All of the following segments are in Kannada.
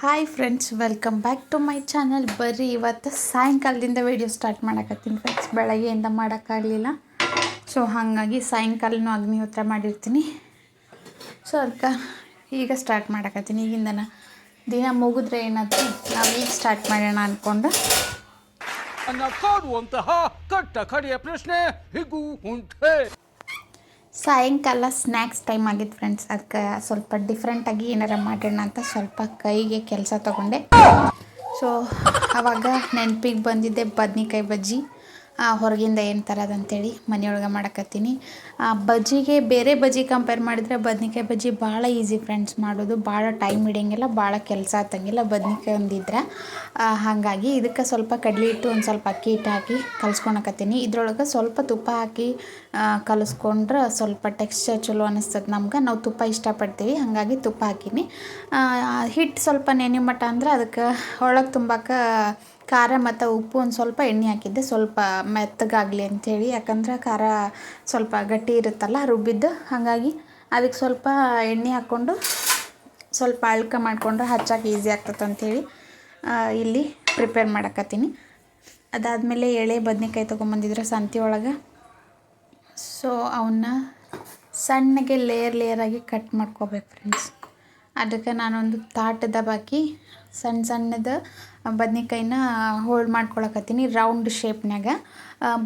Hi friends welcome back to my channel ಬರ್ರಿ, ಇವತ್ತು ಸಾಯಂಕಾಲದಿಂದ ವೀಡಿಯೋ ಸ್ಟಾರ್ಟ್ ಮಾಡಕತ್ತೀನಿ ಫ್ರೆಂಡ್ಸ್ ಬೆಳಗ್ಗೆಯಿಂದ ಮಾಡೋಕ್ಕಾಗಲಿಲ್ಲ. ಸೊ ಹಾಗಾಗಿ ಸಾಯಂಕಾಲನೂ ಅಗ್ನಿಹೋತ್ರ ಮಾಡಿರ್ತೀನಿ. ಸೊ ಅದಕ್ಕೆ ಈಗ ಸ್ಟಾರ್ಟ್ ಮಾಡಕತ್ತೀನಿ. ಈಗಿಂದನ ದಿನ ಮುಗಿದ್ರೆ ಏನಾದರೂ ನಾವು ಈಗ ಸ್ಟಾರ್ಟ್ ಮಾಡೋಣ ಅಂದ್ಕೊಂಡು ಕಾಡುವಂತಹ ಕಟ್ಟ ಕಡೆಯ ಪ್ರಶ್ನೆ ಹೀಗೂ ಉಂಟೆ. ಸಾಯಂಕಾಲ ಸ್ನ್ಯಾಕ್ಸ್ ಟೈಮ್ ಆಗಿತ್ತು ಫ್ರೆಂಡ್ಸ್. ಅದಕ್ಕೆ ಸ್ವಲ್ಪ ಡಿಫ್ರೆಂಟಾಗಿ ಏನಾರ ಮಾಡೋಣ ಅಂತ ಸ್ವಲ್ಪ ಕೈಗೆ ಕೆಲಸ ತಗೊಂಡೆ. ಸೊ ಆವಾಗ ನೆನಪಿಗೆ ಬಂದಿದ್ದೆ ಬದ್ನಿಕಾಯಿ ಬಜ್ಜಿ. ಹೊರಗಿಂದ ಏನು ತರೋದಂತೇಳಿ ಮನೆಯೊಳಗೆ ಮಾಡಕತ್ತೀನಿ. ಬಜ್ಜಿಗೆ ಬೇರೆ ಬಜ್ಜಿ ಕಂಪೇರ್ ಮಾಡಿದರೆ ಬದ್ನಿಕಾಯಿ ಬಜ್ಜಿ ಭಾಳ ಈಸಿ ಫ್ರೆಂಡ್ಸ್ ಮಾಡೋದು. ಭಾಳ ಟೈಮ್ ಹಿಡಿಯಂಗಿಲ್ಲ ಭಾಳ ಕೆಲಸ ಹತ್ತಂಗಿಲ್ಲ ಬದ್ನಿಕಾಯಿ ಒಂದಿದ್ರೆ. ಹಾಗಾಗಿ ಇದಕ್ಕೆ ಸ್ವಲ್ಪ ಕಡಲೆ ಹಿಟ್ಟು, ಒಂದು ಸ್ವಲ್ಪ ಅಕ್ಕಿ ಹಿಟ್ಟು ಹಾಕಿ ಕಲ್ಸ್ಕೊಳಕತ್ತೀನಿ ಇದ್ರೊಳಗೆ ಸ್ವಲ್ಪ ತುಪ್ಪ ಹಾಕಿ ಕಲಸ್ಕೊಂಡ್ರೆ ಸ್ವಲ್ಪ ಟೆಕ್ಸ್ಚರ್ ಚಲೋ ಅನಿಸ್ತದೆ ನಮ್ಗೆ. ನಾವು ತುಪ್ಪ ಇಷ್ಟಪಡ್ತೀವಿ, ಹಾಗಾಗಿ ತುಪ್ಪ ಹಾಕೀನಿ. ಹಿಟ್ಟು ಸ್ವಲ್ಪ ನೆನೆ ಮಟ್ಟ ಅಂದ್ರೆ ಅದಕ್ಕೆ ಒಳಗೆ ತುಂಬಕ್ಕೆ ಖಾರ ಮತ್ತು ಉಪ್ಪು ಒಂದು ಸ್ವಲ್ಪ ಎಣ್ಣೆ ಹಾಕಿದ್ದೆ. ಸ್ವಲ್ಪ ಮೆತ್ತಗಾಗಲಿ ಅಂಥೇಳಿ ಯಾಕಂದ್ರೆ ಖಾರ ಸ್ವಲ್ಪ ಗಟ್ಟಿ ಇರುತ್ತಲ್ಲ, ರುಬ್ಬಿದ್ದು. ಹಾಗಾಗಿ ಅದಕ್ಕೆ ಸ್ವಲ್ಪ ಎಣ್ಣೆ ಹಾಕ್ಕೊಂಡು ಸ್ವಲ್ಪ ಅಳ್ಕ ಮಾಡಿಕೊಂಡು ಹಚ್ಚಕ್ಕೆ ಈಸಿ ಆಗ್ತದೆ ಅಂಥೇಳಿ ಇಲ್ಲಿ ಪ್ರಿಪೇರ್ ಮಾಡಕತ್ತೀನಿ. ಅದಾದಮೇಲೆ ಎಳೆ ಬದನೆಕಾಯಿ ತೊಗೊಂಬಂದಿದ್ರೆ ಸಂತಿ ಒಳಗೆ. ಸೊ ಅವನ್ನ ಸಣ್ಣಗೆ ಲೇಯರ್ ಲೇಯರಾಗಿ ಕಟ್ ಮಾಡ್ಕೋಬೇಕು ಫ್ರೆಂಡ್ಸ್ ಅದಕ್ಕೆ ನಾನೊಂದು ತಾಟದ ಬಾಕಿ ಸಣ್ಣ ಸಣ್ಣದ ಬದ್ನಿಕಾಯಿನ ಹೋಲ್ಡ್ ಮಾಡ್ಕೊಳಕತ್ತೀನಿ ರೌಂಡ್ ಶೇಪ್ನ್ಯಾಗ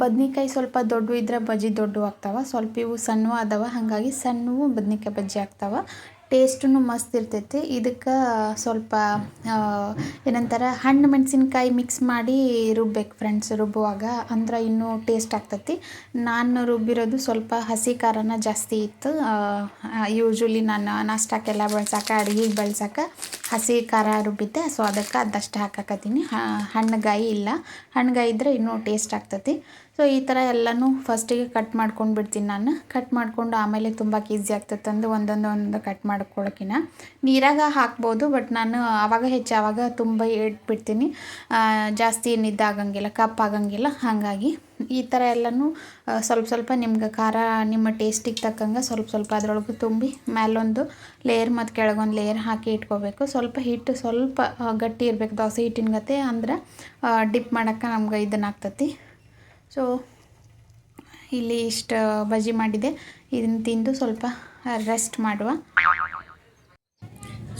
ಬದ್ನಿಕಾಯಿ ಸ್ವಲ್ಪ ದೊಡ್ಡ ಇದ್ರೆ ಬಜ್ಜಿ ದೊಡ್ಡ ಆಗ್ತಾವ. ಸ್ವಲ್ಪ ಇವು ಸಣ್ಣವು ಅದಾವ. ಹಾಗಾಗಿ ಸಣ್ಣವು ಬದ್ನಿಕಾಯಿ ಬಜ್ಜಿ ಆಗ್ತಾವ. ಟೇಸ್ಟೂ ಮಸ್ತ್ ಇರ್ತೈತಿ ಇದಕ್ಕೆ, ಸ್ವಲ್ಪ ಏನಂತಾರೆ, ಹಣ್ಣು ಮೆಣಸಿನ್ಕಾಯಿ ಮಿಕ್ಸ್ ಮಾಡಿ ರುಬ್ಬೇಕು ಫ್ರೆಂಡ್ಸ್ ರುಬ್ಬುವಾಗ ಅಂದ್ರೆ ಇನ್ನೂ ಟೇಸ್ಟ್ ಆಗ್ತೈತಿ. ನಾನು ರುಬ್ಬಿರೋದು ಸ್ವಲ್ಪ ಹಸಿ ಖಾರನ ಜಾಸ್ತಿ ಇತ್ತು. ಯೂಶ್ವಲಿ ನಾನು ನಾಷ್ಟಕ್ಕೆಲ್ಲ ಬಳ್ಸಕ್ಕೆ ಅಡುಗೆಗೆ ಬಳ್ಸಕ್ಕೆ ಹಸಿ ಖಾರ ರುಬ್ಬಿದ್ದೆ. ಸೊ ಅದಕ್ಕೆ ಅದಷ್ಟು ಹಾಕಕತ್ತೀನಿ. ಹಣ್ಣುಗಾಯಿ ಇಲ್ಲ. ಹಣ್ಣುಗಾಯಿ ಇದ್ದರೆ ಇನ್ನೂ ಟೇಸ್ಟ್ ಆಗ್ತೈತಿ. ಸೊ ಈ ಥರ ಎಲ್ಲನೂ ಫಸ್ಟಿಗೆ ಕಟ್ ಮಾಡ್ಕೊಂಡು ಬಿಡ್ತೀನಿ ನಾನು. ಕಟ್ ಮಾಡಿಕೊಂಡು ಆಮೇಲೆ ತುಂಬ ಈಸಿ ಆಗ್ತೈತೆ ಅಂದು ಒಂದೊಂದು ಒಂದು ಕಟ್ ಮಾಡ್ಕೊಳಕಿನ. ನೀರಾಗ ಹಾಕ್ಬೋದು ಬಟ್ ನಾನು ಆವಾಗ ಹೆಚ್ಚು ಆವಾಗ ತುಂಬ ಇಟ್ಬಿಡ್ತೀನಿ ಜಾಸ್ತಿ ಏನು ಕಪ್ಪಾಗಂಗಿಲ್ಲ ಹಾಗಾಗಿ ಈ ಥರ ಎಲ್ಲನೂ ಸ್ವಲ್ಪ ಸ್ವಲ್ಪ ನಿಮ್ಗೆ ಖಾರ, ನಿಮ್ಮ ಟೇಸ್ಟಿಗೆ ತಕ್ಕಂಗೆ ಸ್ವಲ್ಪ ಸ್ವಲ್ಪ ಅದರೊಳಗೆ ತುಂಬಿ ಮೇಲೊಂದು ಲೇಯರ್ ಮತ್ತು ಕೆಳಗೊಂದು ಲೇಯರ್ ಹಾಕಿ ಇಟ್ಕೋಬೇಕು. ಸ್ವಲ್ಪ ಹಿಟ್ಟು ಸ್ವಲ್ಪ ಗಟ್ಟಿ ಇರಬೇಕು. ದೋಸೆ ಹಿಟ್ಟಿನ ಗತೆ ಅಂದ್ರೆ ಡಿಪ್ ಮಾಡೋಕ್ಕೆ ನಮ್ಗೆ ಇದನ್ನ ಆಗ್ತತಿ. ಸೊ ಇಲ್ಲಿ ಇಷ್ಟು ಬಜ್ಜಿ ಮಾಡಿದೆ. ಇದನ್ನು ತಿಂದು ಸ್ವಲ್ಪ ರೆಸ್ಟ್ ಮಾಡುವ.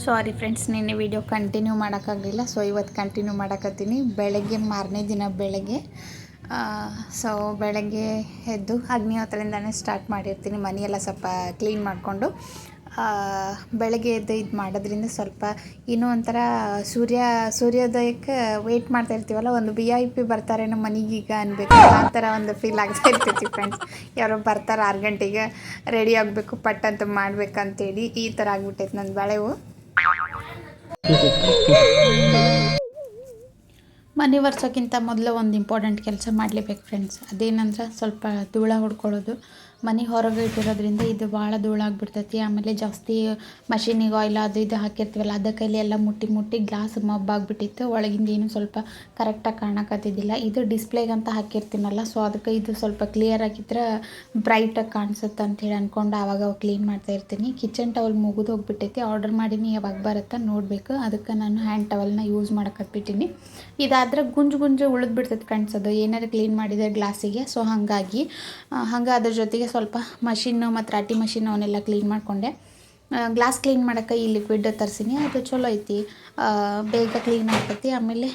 ಸಾರಿ ಫ್ರೆಂಡ್ಸ್ ನಿನ್ನೆ ವಿಡಿಯೋ ಕಂಟಿನ್ಯೂ ಮಾಡೋಕ್ಕಾಗಲಿಲ್ಲ. ಸೊ ಇವತ್ತು ಕಂಟಿನ್ಯೂ ಮಾಡಕತ್ತೀನಿ. ಬೆಳಗ್ಗೆ, ಮಾರನೇ ದಿನ ಬೆಳಗ್ಗೆ. ಸೊ ಬೆಳಗ್ಗೆ ಎದ್ದು ಅಗ್ನಿಹೋತ್ರದಿಂದನೇ ಸ್ಟಾರ್ಟ್ ಮಾಡಿರ್ತೀನಿ. ಮನೆಯೆಲ್ಲ ಸ್ವಲ್ಪ ಕ್ಲೀನ್ ಮಾಡಿಕೊಂಡು. ಬೆಳಗ್ಗೆ ಎದ್ದು ಇದು ಮಾಡೋದ್ರಿಂದ ಸ್ವಲ್ಪ ಏನೋ ಒಂಥರ ಸೂರ್ಯ, ಸೂರ್ಯೋದಯಕ್ಕೆ ವೆಯ್ಟ್ ಮಾಡ್ತಾ ಇರ್ತೀವಲ್ಲ, ಒಂದು ವಿ ಐ ಪಿ ಬರ್ತಾರೆ ನಮ್ಮ ಈಗ ಅನ್ಬೇಕು. ಆ ಥರ ಒಂದು ಫೀಲ್ ಆಗ್ತಾ ಇರ್ತೈತಿ ಫ್ರೆಂಡ್ಸ್ ಯಾರೋ ಬರ್ತಾರೆ ಆರು ಗಂಟೆಗೆ ರೆಡಿ ಆಗಬೇಕು ಪಟ್ ಅಂತ ಮಾಡ್ಬೇಕಂತೇಳಿ ಈ ಥರ ಆಗ್ಬಿಟ್ಟೈತೆ ನನ್ನ ಬಳೆವು ಮನೆ ಒರೆಸೋಕ್ಕಿಂತ ಮೊದಲು ಒಂದು ಇಂಪಾರ್ಟೆಂಟ್ ಕೆಲಸ ಮಾಡಲೇಬೇಕು ಫ್ರೆಂಡ್ಸ್ ಅದೇನಂದ್ರೆ ಸ್ವಲ್ಪ ಧೂಳ ಹೊಡ್ಕೊಳ್ಳೋದು. ಮನೆ ಹೊರಗೆ ಇಟ್ಟಿರೋದ್ರಿಂದ ಇದು ಭಾಳ ಧೂಳಾಗ್ಬಿಡ್ತೈತಿ ಆಮೇಲೆ ಜಾಸ್ತಿ ಮಷೀನಿಗೆ ಆಯಿಲ್ ಅದು ಇದು ಹಾಕಿರ್ತೀವಲ್ಲ, ಅದ ಎಲ್ಲ ಮುಟ್ಟಿ ಮುಟ್ಟಿ ಗ್ಲಾಸ್ ಮಬ್ಬಾಗ್ಬಿಟ್ಟಿತ್ತು ಒಳಗಿಂದ ಏನು ಸ್ವಲ್ಪ ಕರೆಕ್ಟಾಗಿ ಕಾಣಕತ್ತಿದ್ದಿಲ್ಲ. ಇದು ಡಿಸ್ಪ್ಲೇಗೆ ಅಂತ ಹಾಕಿರ್ತೀನಲ್ಲ ಸೊ ಅದಕ್ಕೆ ಇದು ಸ್ವಲ್ಪ ಕ್ಲಿಯರ್ ಆಗಿದ್ರೆ ಬ್ರೈಟಾಗಿ ಕಾಣಿಸುತ್ತೆ ಅಂತೇಳಿ ಅಂದ್ಕೊಂಡು ಆವಾಗ ಕ್ಲೀನ್ ಮಾಡ್ತಾ ಇರ್ತೀನಿ. ಕಿಚನ್ ಟವಲ್ ಮುಗಿದು ಹೋಗ್ಬಿಟ್ಟೈತಿ. ಆರ್ಡರ್ ಮಾಡೀನಿ, ಯಾವಾಗ ಬರುತ್ತಾ ನೋಡಬೇಕು. ಅದಕ್ಕೆ ನಾನು ಹ್ಯಾಂಡ್ ಟವಲ್ನ ಯೂಸ್ ಮಾಡಕತ್ಬಿಟ್ಟಿನಿ ಇದಾದರೆ ಗುಂಜು ಗುಂಜು ಉಳಿದ್ಬಿಡ್ತೈತೆ ಕಾಣಿಸೋದು ಏನಾರು ಕ್ಲೀನ್ ಮಾಡಿದೆ ಗ್ಲಾಸಿಗೆ ಸೊ ಹಾಗಾಗಿ ಹಂಗೆ ಅದ್ರ ಜೊತೆಗೆ ಸ್ವಲ್ಪ ಮಷಿನ್ನು ಮತ್ತು ರಾಟಿ ಮಷಿನ್ ಅವನ್ನೆಲ್ಲ ಕ್ಲೀನ್ ಮಾಡಿಕೊಂಡೆ. ಗ್ಲಾಸ್ ಕ್ಲೀನ್ ಮಾಡೋಕ್ಕೆ ಈ ಲಿಕ್ವಿಡ್ ತರಿಸಿನಿ. ಅದು ಚಲೋ ಐತಿ. ಬೇಗ ಕ್ಲೀನ್ ಆಗ್ತೈತಿ. ಆಮೇಲೆ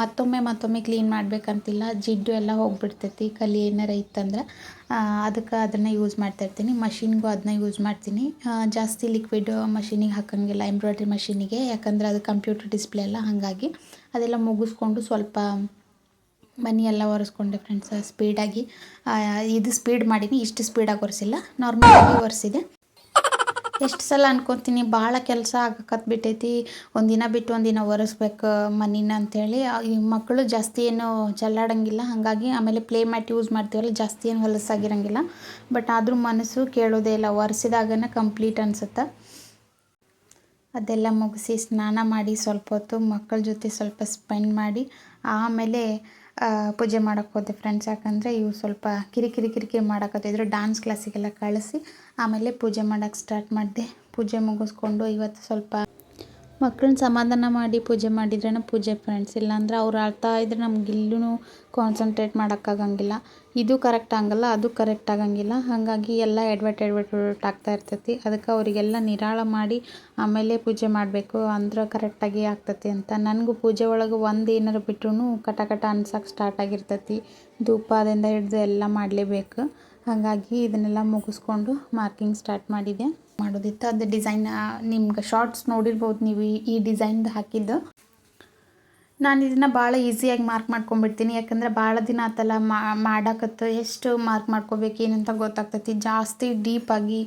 ಮತ್ತೊಮ್ಮೆ ಮತ್ತೊಮ್ಮೆ ಕ್ಲೀನ್ ಮಾಡಬೇಕಂತಿಲ್ಲ. ಜಿಡ್ಡು ಎಲ್ಲ ಹೋಗಿಬಿಡ್ತೈತಿ. ಕಲಿ ಏನಾರ ಇತ್ತಂದ್ರೆ ಅದಕ್ಕೆ ಅದನ್ನು ಯೂಸ್ ಮಾಡ್ತಾ ಇರ್ತೀನಿ. ಮಷಿನ್ಗೂ ಅದನ್ನ ಯೂಸ್ ಮಾಡ್ತೀನಿ. ಜಾಸ್ತಿ ಲಿಕ್ವಿಡ್ ಮಷಿನಿಗೆ ಹಾಕೋಂಗಿಲ್ಲ. ಎಂಬ್ರಾಯ್ಡ್ರಿ ಮಷಿನಿಗೆ. ಯಾಕಂದ್ರೆ ಅದು ಕಂಪ್ಯೂಟರ್ ಡಿಸ್ಪ್ಲೇ ಎಲ್ಲ ಹಾಗಾಗಿ ಅದೆಲ್ಲ ಮುಗಿಸ್ಕೊಂಡು ಸ್ವಲ್ಪ ಮನೆ ಎಲ್ಲ ಒರೆಸ್ಕೊಂಡೆ ಫ್ರೆಂಡ್ಸ್ ಸ್ಪೀಡಾಗಿ ಇದು ಸ್ಪೀಡ್ ಮಾಡೀನಿ, ಇಷ್ಟು ಸ್ಪೀಡಾಗಿ ಒರೆಸಿಲ್ಲ. ನಾರ್ಮಲಾಗಿ ಒರೆಸಿದೆ. ಎಷ್ಟು ಸಲ ಅನ್ಕೊತೀನಿ ಭಾಳ ಕೆಲಸ ಆಗಕತ್ಬಿಟ್ಟೈತಿ ಒಂದಿನ ಬಿಟ್ಟು ಒಂದಿನ ಒರೆಸ್ಬೇಕು ಮನಿನ ಅಂಥೇಳಿ ಈ ಮಕ್ಕಳು ಜಾಸ್ತಿ ಏನು ಚಲ್ಲಾಡಂಗಿಲ್ಲ. ಹಾಗಾಗಿ ಆಮೇಲೆ ಪ್ಲೇ ಮ್ಯಾಟ್ ಯೂಸ್ ಮಾಡ್ತೀವಲ್ಲ, ಜಾಸ್ತಿ ಏನು ಹೊಲಸಾಗಿರಂಗಿಲ್ಲ ಬಟ್ ಆದರೂ ಮನಸ್ಸು ಕೇಳೋದೇ ಇಲ್ಲ. ಒರೆಸಿದಾಗನೇ ಕಂಪ್ಲೀಟ್ ಅನಿಸುತ್ತೆ. ಅದೆಲ್ಲ ಮುಗಿಸಿ, ಸ್ನಾನ ಮಾಡಿ ಸ್ವಲ್ಪ ಹೊತ್ತು ಮಕ್ಕಳ ಜೊತೆ ಸ್ವಲ್ಪ ಸ್ಪೆಂಡ್ ಮಾಡಿ, ಆಮೇಲೆ ಪೂಜೆ ಮಾಡೋಕ್ಕೆ ಹೋದೆ ಫ್ರೆಂಡ್ಸ್ ಯಾಕಂದರೆ ಇವು ಸ್ವಲ್ಪ ಕಿರಿಕಿರಿ ಕಿರಿಕಿರಿ ಮಾಡಕತ್ತಿದ್ರು. ಡಾನ್ಸ್ ಕ್ಲಾಸಿಗೆಲ್ಲ ಕಳಿಸಿ ಆಮೇಲೆ ಪೂಜೆ ಮಾಡೋಕ್ಕೆ ಸ್ಟಾರ್ಟ್ ಮಾಡಿದೆ. ಪೂಜೆ ಮುಗಿಸ್ಕೊಂಡು ಇವತ್ತು ಸ್ವಲ್ಪ ಮಕ್ಕಳನ್ನ ಸಮಾಧಾನ ಮಾಡಿ ಪೂಜೆ ಮಾಡಿದ್ರೇ ಪೂಜೆ ಫ್ರೆಂಡ್ಸ್ ಇಲ್ಲಾಂದ್ರೆ ಅವ್ರು ಆಳ್ತಾ ಇದ್ರೆ ನಮ್ಗೆ ಇಲ್ಲೂ ಕಾನ್ಸಂಟ್ರೇಟ್ ಮಾಡೋಕ್ಕಾಗಂಗಿಲ್ಲ. ಇದು ಕರೆಕ್ಟ್ ಆಗಲ್ಲ, ಅದು ಕರೆಕ್ಟ್ ಆಗಂಗಿಲ್ಲ. ಹಾಗಾಗಿ ಎಲ್ಲ ಎಡ್ವಟ್ ಎಡ್ವಟ್ ಎಡ್ವಟ್ ಆಗ್ತಾ ಇರ್ತೈತಿ. ಅದಕ್ಕೆ ಅವರಿಗೆಲ್ಲ ನಿರಾಳ ಮಾಡಿ ಆಮೇಲೆ ಪೂಜೆ ಮಾಡಬೇಕು. ಅಂದ್ರೆ ಕರೆಕ್ಟಾಗಿ ಆಗ್ತೈತಿ ಅಂತ. ನನಗೂ ಪೂಜೆ ಒಳಗೆ ಒಂದು ಏನಾರು ಬಿಟ್ರೂ ಕಟ ಕಟ ಅನ್ಸಕ್ಕೆ ಸ್ಟಾರ್ಟ್ ಆಗಿರ್ತೈತಿ. ಧೂಪದಿಂದ ಹಿಡಿದು ಎಲ್ಲ ಮಾಡಲೇಬೇಕು. ಹಾಗಾಗಿ ಇದನ್ನೆಲ್ಲ ಮುಗಿಸ್ಕೊಂಡು ಮಾರ್ಕಿಂಗ್ ಸ್ಟಾರ್ಟ್ ಮಾಡಿದೆ ಮಾಡೋದಿತ್ತು. ಅದು ಡಿಸೈನ್ ನಿಮ್ಗೆ ಶಾರ್ಟ್ಸ್ ನೋಡಿರ್ಬೋದು ನೀವು ಈ- ಡಿಸೈನ್ದು ಹಾಕಿದ್ದು. ನಾನು ಇದನ್ನು ಭಾಳ ಈಸಿಯಾಗಿ ಮಾರ್ಕ್ ಮಾಡ್ಕೊಂಡ್ಬಿಡ್ತೀನಿ. ಯಾಕಂದ್ರೆ ಭಾಳ ದಿನ ಆತಲ್ಲ ಮಾಡಾಕತ್ತು ಎಷ್ಟು ಮಾರ್ಕ್ ಮಾಡ್ಕೋಬೇಕು, ಏನಂತ ಗೊತ್ತಾಗ್ತೈತಿ. ಜಾಸ್ತಿ ಡೀಪಾಗಿ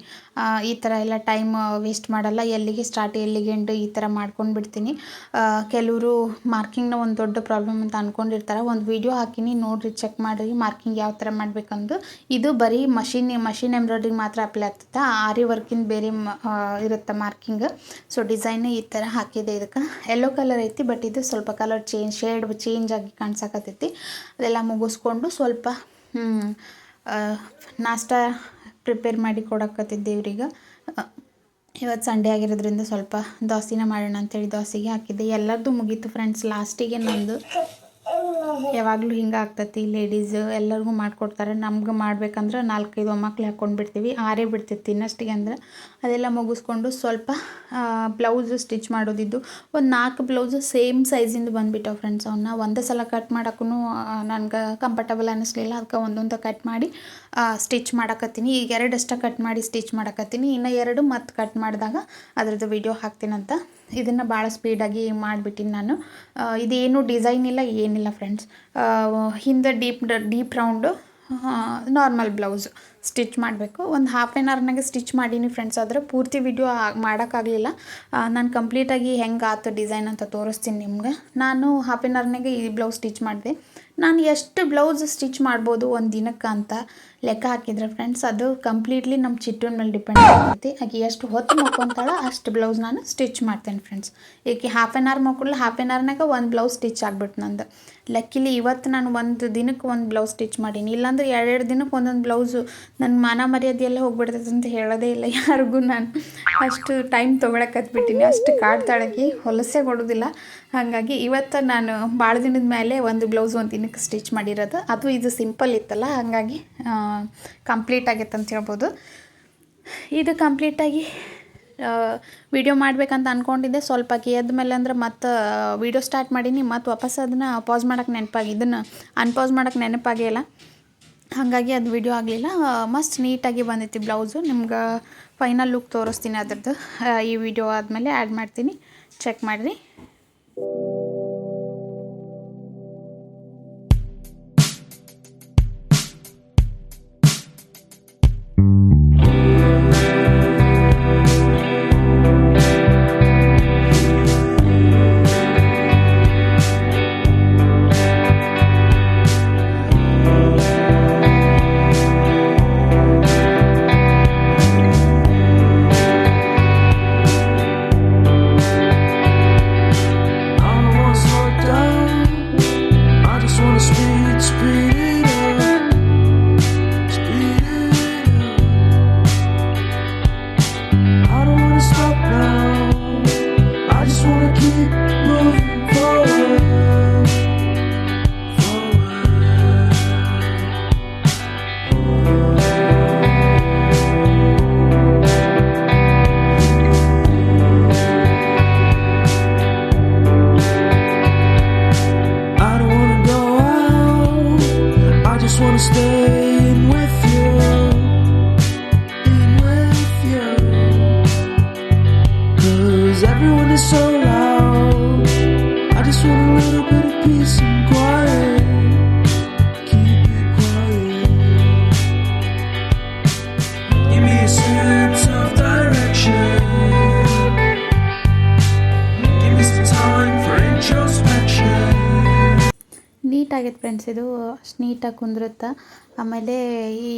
ಈ ಥರ ಎಲ್ಲ ಟೈಮ್ ವೇಸ್ಟ್ ಮಾಡಲ್ಲ. ಎಲ್ಲಿಗೆ ಸ್ಟಾರ್ಟ್ ಎಲ್ಲಿಗೆ ಎಂಡು ಈ ಥರ ಮಾಡ್ಕೊಂಡು ಬಿಡ್ತೀನಿ ಕೆಲವರು ಮಾರ್ಕಿಂಗ್ನ ಒಂದು ದೊಡ್ಡ ಪ್ರಾಬ್ಲಮ್ ಅಂತ ಅಂದ್ಕೊಂಡಿರ್ತಾರೆ ಒಂದು ವಿಡಿಯೋ ಹಾಕಿನಿ, ನೋಡಿರಿ ಚೆಕ್ ಮಾಡಿರಿ ಮಾರ್ಕಿಂಗ್ ಯಾವ ಥರ ಮಾಡಬೇಕಂದು. ಇದು ಬರೀ ಮಷಿನ್ ಮಷಿನ್ ಎಂಬ್ರಾಯ್ಡ್ರಿಗೆ ಮಾತ್ರ ಅಪ್ಲೈ ಆಗ್ತದೆ ಆರಿ ವರ್ಕಿಂದ ಬೇರೆ ಇರುತ್ತೆ ಮಾರ್ಕಿಂಗ್ ಸೊ ಡಿಸೈನ್ ಈ ಥರ ಹಾಕಿದೆ ಇದಕ್ಕೆ. ಯೆಲ್ಲೋ ಕಲರ್ ಐತಿ ಬಟ್ ಇದು ಸ್ವಲ್ಪ ಕಲರ್ ಚೇಂಜ್ ಶೇಡ್ ಚೇಂಜ್ ಆಗಿ ಕಾಣ್ಸಕತ್ತೈತಿ. ಅದೆಲ್ಲ ಮುಗಿಸ್ಕೊಂಡು ಸ್ವಲ್ಪ ನಾಷ್ಟ ಪ್ರಿಪೇರ್ ಮಾಡಿ ಕೊಡಕತ್ತಿದ್ದೆ ಇವ್ರಿಗೆ ಇವತ್ತು ಸಂಡೇ ಆಗಿರೋದ್ರಿಂದ ಸ್ವಲ್ಪ ದೋಸೆನ ಮಾಡೋಣ ಅಂತೇಳಿ ದೋಸೆಗೆ ಹಾಕಿದ್ದೆ. ಎಲ್ಲರದ್ದು ಮುಗೀತು ಫ್ರೆಂಡ್ಸ್ ಲಾಸ್ಟಿಗೆ ನಂದು. ಯಾವಾಗಲೂ ಹಿಂಗೆ ಆಗ್ತತಿ ಲೇಡೀಸ್ ಎಲ್ಲರಿಗೂ ಮಾಡಿಕೊಡ್ತಾರೆ. ನಮ್ಗೆ ಮಾಡ್ಬೇಕಂದ್ರೆ ನಾಲ್ಕೈದು ಒಮ್ಮಕ್ಳು ಹಾಕ್ಕೊಂಡು ಬಿಡ್ತೀವಿ, ಆರೇ ಬಿಡ್ತೈತಿ ಇನ್ನಷ್ಟಿಗೆ ಅಂದ್ರೆ. ಅದೆಲ್ಲ ಮುಗಿಸ್ಕೊಂಡು ಸ್ವಲ್ಪ ಬ್ಲೌಸ್ ಸ್ಟಿಚ್ ಮಾಡೋದಿದ್ದು. ಒಂದು ನಾಲ್ಕು ಬ್ಲೌಸ್ ಸೇಮ್ ಸೈಜಿಂದು ಬಂದುಬಿಟ್ಟವು ಫ್ರೆಂಡ್ಸ್ ಅವನ್ನ ಒಂದೇ ಸಲ ಕಟ್ ಮಾಡೋಕ್ಕೂ ನನಗೆ ಕಂಫರ್ಟಬಲ್ ಅನ್ನಿಸ್ಲಿಲ್ಲ ಅದಕ್ಕೆ ಒಂದೊಂದು ಕಟ್ ಮಾಡಿ ಸ್ಟಿಚ್ ಮಾಡಕತ್ತೀನಿ. ಈಗ ಎರಡಷ್ಟ ಕಟ್ ಮಾಡಿ ಸ್ಟಿಚ್ ಮಾಡಕತ್ತೀನಿ. ಇನ್ನು ಎರಡು ಮತ್ತೆ ಕಟ್ ಮಾಡಿದಾಗ ಅದ್ರದ್ದು ವಿಡಿಯೋ ಹಾಕ್ತೀನಂತ ಇದನ್ನು ಭಾಳ ಸ್ಪೀಡಾಗಿ ಮಾಡಿಬಿಟ್ಟಿನಿ ನಾನು. ಇದೇನು ಡಿಸೈನ್ ಇಲ್ಲ, ಏನಿಲ್ಲ ಫ್ರೆಂಡ್ಸ್ ಹಿಂದೆ deep deep round normal blouse stitch ಮಾಡಬೇಕು. ಒಂದು ಹಾಫ್ ಆ್ಯನ್ ಅವರ್ನಾಗೆ ಸ್ಟಿಚ್ ಮಾಡೀನಿ ಫ್ರೆಂಡ್ಸ್ ಆದರೆ ಪೂರ್ತಿ ವಿಡಿಯೋ ಮಾಡೋಕ್ಕಾಗಲಿಲ್ಲ. ನಾನು ಕಂಪ್ಲೀಟಾಗಿ ಹೆಂಗೆ ಆಯ್ತು ಡಿಸೈನ್ ಅಂತ ತೋರಿಸ್ತೀನಿ ನಿಮ್ಗೆ. ನಾನು ಹಾಫ್ ಆ್ಯನ್ ಅವರ್ನಾಗೆ ಈ ಬ್ಲೌಸ್ ಸ್ಟಿಚ್ ಮಾಡಿದೆ. ನಾನು ಎಷ್ಟು ಬ್ಲೌಸ್ ಸ್ಟಿಚ್ ಮಾಡ್ಬೋದು ಒಂದು ದಿನಕ್ಕೆ ಅಂತ ಲೆಕ್ಕ ಹಾಕಿದ್ರೆ ಫ್ರೆಂಡ್ಸ್ ಅದು ಕಂಪ್ಲೀಟ್ಲಿ ನಮ್ಮ ಚಿಟ್ಟೂನ ಮೇಲೆ ಡಿಪೆಂಡ್ ಆಗ್ತೈತಿ. ಆಕೆ ಎಷ್ಟು ಹೊತ್ತು ಮಕ್ಕೊಂತಾಳ, ಅಷ್ಟು ಬ್ಲೌಸ್ ನಾನು ಸ್ಟಿಚ್ ಮಾಡ್ತೇನೆ ಫ್ರೆಂಡ್ಸ್ ಈಕೆ ಹಾಫ್ ಆನ್ ಅವರ್ ಮಕ್ಕಳು ಹಾಫ್ ಆನ್ ಅವರ್ನಾಗ ಒಂದು ಬ್ಲೌಸ್ ಸ್ಟಿಚ್ ಆಗ್ಬಿಟ್ಟು ನಂದು. ಲಕ್ಕಿಲಿ ಇವತ್ತು ನಾನು ಒಂದು ದಿನಕ್ಕೆ ಒಂದು ಬ್ಲೌಸ್ ಸ್ಟಿಚ್ ಮಾಡೀನಿ. ಇಲ್ಲಾಂದ್ರೆ ಎರಡೆರಡು ದಿನಕ್ಕೆ ಒಂದೊಂದು ಬ್ಲೌಸು ನನ್ನ ಮಾನ ಮರ್ಯಾದೆಯಲ್ಲೇ ಹೋಗ್ಬಿಡ್ತೈತೆ ಅಂತ ಹೇಳೋದೇ ಇಲ್ಲ ಯಾರಿಗೂ ನಾನು. ಅಷ್ಟು ಟೈಮ್ ತೊಗೊಳಕತ್ಬಿಟ್ಟಿನಿ ಅಷ್ಟು ಕಾಡ್ತಾಳಕ್ಕೆ ಹೊಲಸೆ ಕೊಡೋದಿಲ್ಲ. ಹಾಗಾಗಿ ಇವತ್ತು ನಾನು ಭಾಳ ದಿನದ ಮೇಲೆ ಒಂದು ಬ್ಲೌಸ್ ಒಂದು ದಿನಕ್ಕೆ ಸ್ಟಿಚ್ ಮಾಡಿರೋದು. ಅದು ಇದು ಸಿಂಪಲ್ ಇತ್ತಲ್ಲ, ಹಾಗಾಗಿ ಕಂಪ್ಲೀಟ್ ಆಗೈತೆ ಅಂತ ಹೇಳ್ಬೋದು. ಇದು ಕಂಪ್ಲೀಟಾಗಿ ವಿಡಿಯೋ ಮಾಡಬೇಕಂತ ಅಂದ್ಕೊಂಡಿದ್ದೆ ಸ್ವಲ್ಪ ಎದ್ದ ಮೇಲೆ ಅಂದ್ರೆ ಮತ್ತೆ ವಿಡಿಯೋ ಸ್ಟಾರ್ಟ್ ಮಾಡೀನಿ. ಮತ್ತು ವಾಪಸ್ ಅದನ್ನು ಪಾಸ್ ಮಾಡೋಕೆ ನೆನಪಾಗಿ, ಇದನ್ನು ಅನ್ಪಾಸ್ ಮಾಡೋಕೆ ನೆನಪಾಗಿಲ್ಲ ಹಾಗಾಗಿ ಅದು ವಿಡಿಯೋ ಆಗಲಿಲ್ಲ. ಮಸ್ತ್ ನೀಟಾಗಿ ಬಂದೈತಿ ಬ್ಲೌಸು ನಿಮ್ಗೆ ಫೈನಲ್ ಲುಕ್ ತೋರಿಸ್ತೀನಿ ಅದ್ರದ್ದು. ಈ ವಿಡಿಯೋ ಆದಮೇಲೆ ಆ್ಯಡ್ ಮಾಡ್ತೀನಿ. ಚೆಕ್ ಮಾಡಿರಿ. ಫ್ರೆಂಡ್ಸ್ ಇದು ಅಷ್ಟು ನೀಟಾಗಿ ಕುಂದಿರುತ್ತೆ. ಆಮೇಲೆ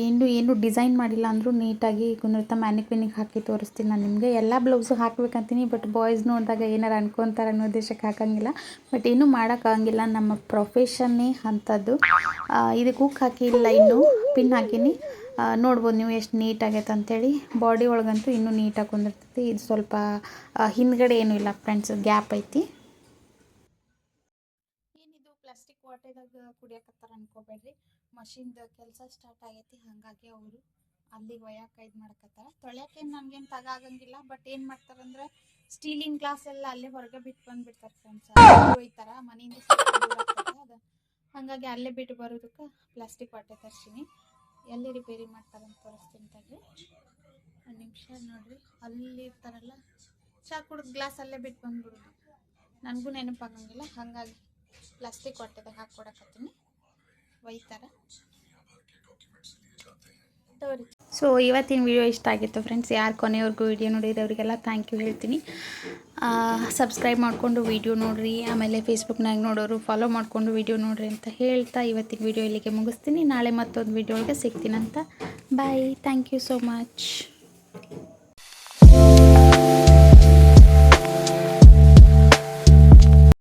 ಇನ್ನು ಇನ್ನೂ ಏನು ಡಿಸೈನ್ ಮಾಡಿಲ್ಲ ಅಂದರೂ ನೀಟಾಗಿ ಕುಂದಿರುತ್ತೆ. ಮ್ಯಾನಿಕ್ವಿನಿಗೆ ಹಾಕಿ ತೋರಿಸ್ತೀನಿ ನಾನು ನಿಮಗೆ. ಎಲ್ಲ ಬ್ಲೌಸು ಹಾಕ್ಬೇಕಂತೀನಿ, ಬಟ್ ಬಾಯ್ಸ್ ನೋಡಿದಾಗ ಏನಾರು ಅನ್ಕೊತಾರೆ ಅನ್ನೋ ಉದ್ದೇಶಕ್ಕೆ ಹಾಕಂಗಿಲ್ಲ. ಬಟ್ ಏನೂ ಮಾಡೋಕ್ಕಾಗಂಗಿಲ್ಲ ನಮ್ಮ ಪ್ರೊಫೆಷನ್ನೇ ಅಂಥದ್ದು. ಇದಕ್ಕೆ ಹುಕ್ ಹಾಕಿಲ್ಲ ಇನ್ನೂ. ಪಿನ್ ಹಾಕೀನಿ. ನೋಡ್ಬೋದು ನೀವು ಎಷ್ಟು ನೀಟಾಗೈತೆ ಅಂಥೇಳಿ ಬಾಡಿ ಒಳಗಂತೂ ಇನ್ನೂ ನೀಟಾಗಿ ಕುಂದಿರ್ತೈತಿ. ಇದು ಸ್ವಲ್ಪ ಹಿಂದ್ಗಡೆ ಏನೂ ಇಲ್ಲ ಫ್ರೆಂಡ್ಸ್, ಗ್ಯಾಪ್ ಐತಿ. ವಾಟೆದಾಗ ಕುಡಿಯಕತ್ತಾರ ಅನ್ಕೋಬೇಡ್ರಿ. ಮಷಿನ್ದ ಕೆಲಸ ಸ್ಟಾರ್ಟ್ ಆಗೈತಿ, ಹಾಗಾಗಿ ಅವರು ಅಲ್ಲಿಗೆ ಒಯ್ಯಾಕ ಇದು ಮಾಡಕತ್ತಾರ. ತೊಳ್ಯಾಕೇನು ನಮ್ಗೇನು ತಗ ಆಗಂಗಿಲ್ಲ ಬಟ್ ಏನು ಮಾಡ್ತಾರಂದ್ರೆ ಸ್ಟೀಲಿನ ಗ್ಲಾಸ್ ಎಲ್ಲ ಅಲ್ಲೇ ಹೊರಗೆ ಬಿಟ್ಟು ಬಂದ್ಬಿಡ್ತಾರೆ ಫ್ರೆಂಡ್ಸ್ ಒಯ್ತಾರ, ಮನೆಯಿಂದ ಅದು. ಹಾಗಾಗಿ ಅಲ್ಲೇ ಬಿಟ್ಟು ಬರೋದಕ್ಕೆ ಪ್ಲಾಸ್ಟಿಕ್ ಹೊಟ್ಟೆ ತರ್ತೀನಿ ಎಲ್ಲಿ ರಿಪೇರಿ ಮಾಡ್ತಾರಂತ ತೋರಿಸ್ತೀನಿ ತಗ್ರಿ ಒಂದು ನಿಮಿಷ ನೋಡ್ರಿ, ಅಲ್ಲಿ ಇರ್ತಾರಲ್ಲ, ಚಾ ಕುಡ್ದು ಗ್ಲಾಸ್ ಅಲ್ಲೇ ಬಿಟ್ಟು ಬಂದ್ಬಿಡೋದು. ನನಗೂ ನೆನಪಾಗಂಗಿಲ್ಲ, ಹಾಗಾಗಿ ಪ್ಲಾಸ್ಟಿಕ್ ಹೊಟ್ಟೆದಾಗ ಹಾಕ್ಕೊಡಕತ್ತೀನಿ ಒಯ್ತಾರ. ಸೊ, ಇವತ್ತಿನ ವಿಡಿಯೋ ಇಷ್ಟ ಆಗಿತ್ತು ಫ್ರೆಂಡ್ಸ್ ಯಾರು ಕೊನೆಯವ್ರಿಗೂ ವಿಡಿಯೋ ನೋಡಿದವರಿಗೆಲ್ಲ ಥ್ಯಾಂಕ್ ಯು ಹೇಳ್ತೀನಿ. ಸಬ್ಸ್ಕ್ರೈಬ್ ಮಾಡಿಕೊಂಡು ವಿಡಿಯೋ ನೋಡಿರಿ. ಆಮೇಲೆ ಫೇಸ್ಬುಕ್ನಾಗ ನೋಡೋರು ಫಾಲೋ ಮಾಡಿಕೊಂಡು ವಿಡಿಯೋ ನೋಡಿರಿ ಅಂತ ಹೇಳ್ತಾ ಇವತ್ತಿನ ವಿಡಿಯೋ ಇಲ್ಲಿಗೆ ಮುಗಿಸ್ತೀನಿ. ನಾಳೆ ಮತ್ತೊಂದು ವಿಡಿಯೋ ಒಳಗೆ ಸಿಗ್ತೀನಂತ bye thank you so much